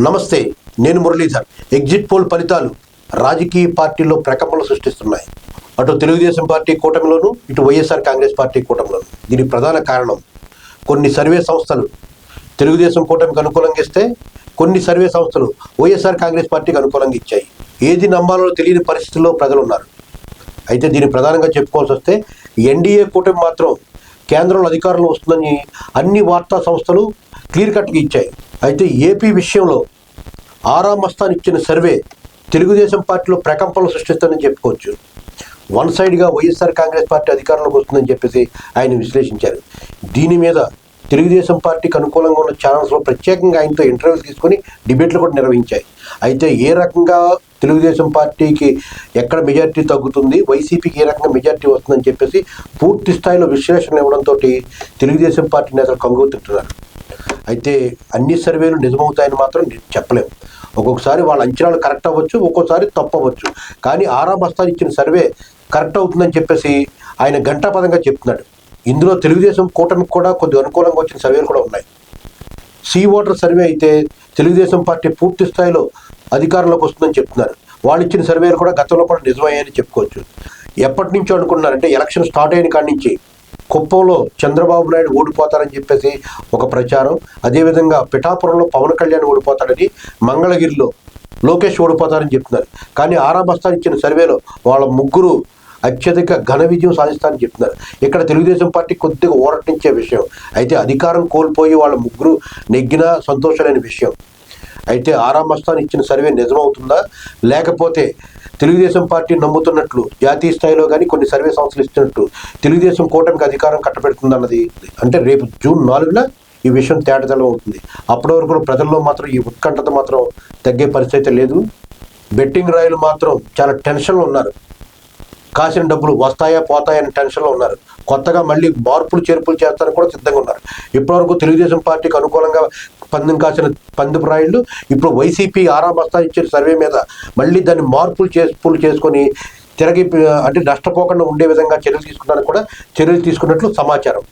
నమస్తే నేను Muralidhar. Exit poll ఫలితాలు రాజకీయ పార్టీల్లో ప్రకంపనలు సృష్టిస్తున్నాయి. అటు తెలుగుదేశం పార్టీ కూటమిలోను ఇటు వైఎస్ఆర్ కాంగ్రెస్ పార్టీ కూటమిలోను. దీనికి ప్రధాన కారణం కొన్ని సర్వే సంస్థలు. తెలుగుదేశం కూటమికి అనుకూలంగా ఇస్తే కొన్ని సర్వే సంస్థలు వైఎస్ఆర్ కాంగ్రెస్ పార్టీకి అనుకూలంగా ఇచ్చాయి. ఏది నమ్మాలో తెలియని పరిస్థితుల్లో ప్రజలు ఉన్నారు అయితే దీన్ని ప్రధానంగా చెప్పుకోవాల్సి వస్తే ఎన్డీఏ కూటమి మాత్రం కేంద్రంలో అధికారంలో వస్తుందని అన్ని వార్తా సంస్థలు క్లియర్ కట్గా ఇచ్చాయి. అయితే ఏపీ విషయంలో ఆరామస్థాన్ ఇచ్చిన సర్వే తెలుగుదేశం పార్టీలో ప్రకంపనలు సృష్టిస్తుందని చెప్పుకోవచ్చు. వన్ సైడ్గా వైఎస్ఆర్ కాంగ్రెస్ పార్టీ అధికారంలోకి వస్తుందని చెప్పేసి ఆయన విశ్లేషించారు. దీని మీద తెలుగుదేశం పార్టీకి అనుకూలంగా ఉన్న ఛానల్స్లో ప్రత్యేకంగా ఆయనతో ఇంటర్వ్యూ తీసుకొని డిబేట్లు కూడా నిర్వహించాయి. అయితే ఏ రకంగా తెలుగుదేశం పార్టీకి ఎక్కడ మెజార్టీ తగ్గుతుంది వైసీపీకి ఏ రకంగా మెజార్టీ వస్తుందని చెప్పేసి పూర్తి స్థాయిలో విశ్లేషణ ఇవ్వడంతో తెలుగుదేశం పార్టీ నేతలు కంగు తింటున్నారు అయితే అన్ని సర్వేలు నిజమవుతాయని మాత్రం చెప్పలేం. ఒక్కొక్కసారి వాళ్ళ అంచనాలు కరెక్ట్ అవ్వచ్చు ఒక్కోసారి తప్పవచ్చు అవ్వచ్చు. కానీ ఆరా బస్తాలు ఇచ్చిన సర్వే కరెక్ట్ అవుతుందని చెప్పేసి ఆయన గంటాపదంగా చెప్తున్నాడు. ఇందులో తెలుగుదేశం కూటమికి కూడా కొద్ది అనుకూలంగా వచ్చిన సర్వేలు కూడా ఉన్నాయి. సీ ఓటర్ సర్వే అయితే తెలుగుదేశం పార్టీ పూర్తి స్థాయిలో అధికారంలోకి వస్తుందని చెప్తున్నారు. వాళ్ళు ఇచ్చిన సర్వేలు కూడా గతంలో కూడా నిజమయ్యాయని చెప్పుకోవచ్చు. ఎప్పటి నుంచో అనుకున్నారంటే ఎలక్షన్ స్టార్ట్ అయిన కాడి నుంచి కుప్పంలో చంద్రబాబు నాయుడు ఓడిపోతారని చెప్పేసి ఒక ప్రచారం. అదేవిధంగా పిఠాపురంలో పవన్ కళ్యాణ్ ఓడిపోతాడని మంగళగిరిలో లోకేష్ ఓడిపోతారని చెప్తున్నారు. కానీ ఆరాబస్తాన్ ఇచ్చిన సర్వేలో వాళ్ళ ముగ్గురు అత్యధిక ఘన విజయం సాధిస్తారని చెప్తున్నారు. ఇక్కడ తెలుగుదేశం పార్టీ కొద్దిగా ఊరటించే విషయం. అయితే అధికారం కోల్పోయి వాళ్ళ ముగ్గురు నెగ్గినా సంతోషమైన విషయం. అయితే ఆరామస్తాన్ ఇచ్చిన సర్వే నిజమవుతుందా? లేకపోతే తెలుగుదేశం పార్టీ నమ్ముతున్నట్లు జాతీయ స్థాయిలో కానీ కొన్ని సర్వే సంస్థలు ఇస్తున్నట్టు తెలుగుదేశం కూటమికి అధికారం కట్టబెడుతుందన్నది. అంటే రేపు జూన్ నాలుగున ఈ విషయం తేటతెల్లం అవుతుంది అప్పటి వరకు ప్రజల్లో మాత్రం ఈ ఉత్కంఠత మాత్రం తగ్గే పరిస్థితి లేదు. బెట్టింగ్ రాయలు మాత్రం చాలా టెన్షన్లో ఉన్నారు. కాసిన డబ్బులు వస్తాయా పోతాయని టెన్షన్లో ఉన్నారు. కొత్తగా మళ్ళీ మార్పులు చేర్పులు చేస్తారని కూడా సిద్ధంగా ఉన్నారు. ఇప్పటివరకు తెలుగుదేశం పార్టీకి అనుకూలంగా పందెం కాసిన పందెపు ఇప్పుడు వైసీపీ ఆరా బస్తా ఇచ్చిన సర్వే మీద మళ్ళీ దాన్ని మార్పులు చేర్పులు చేసుకొని తిరగి అంటే నష్టపోకుండా ఉండే విధంగా చర్యలు తీసుకున్నారని కూడా చర్యలు తీసుకున్నట్లు సమాచారం.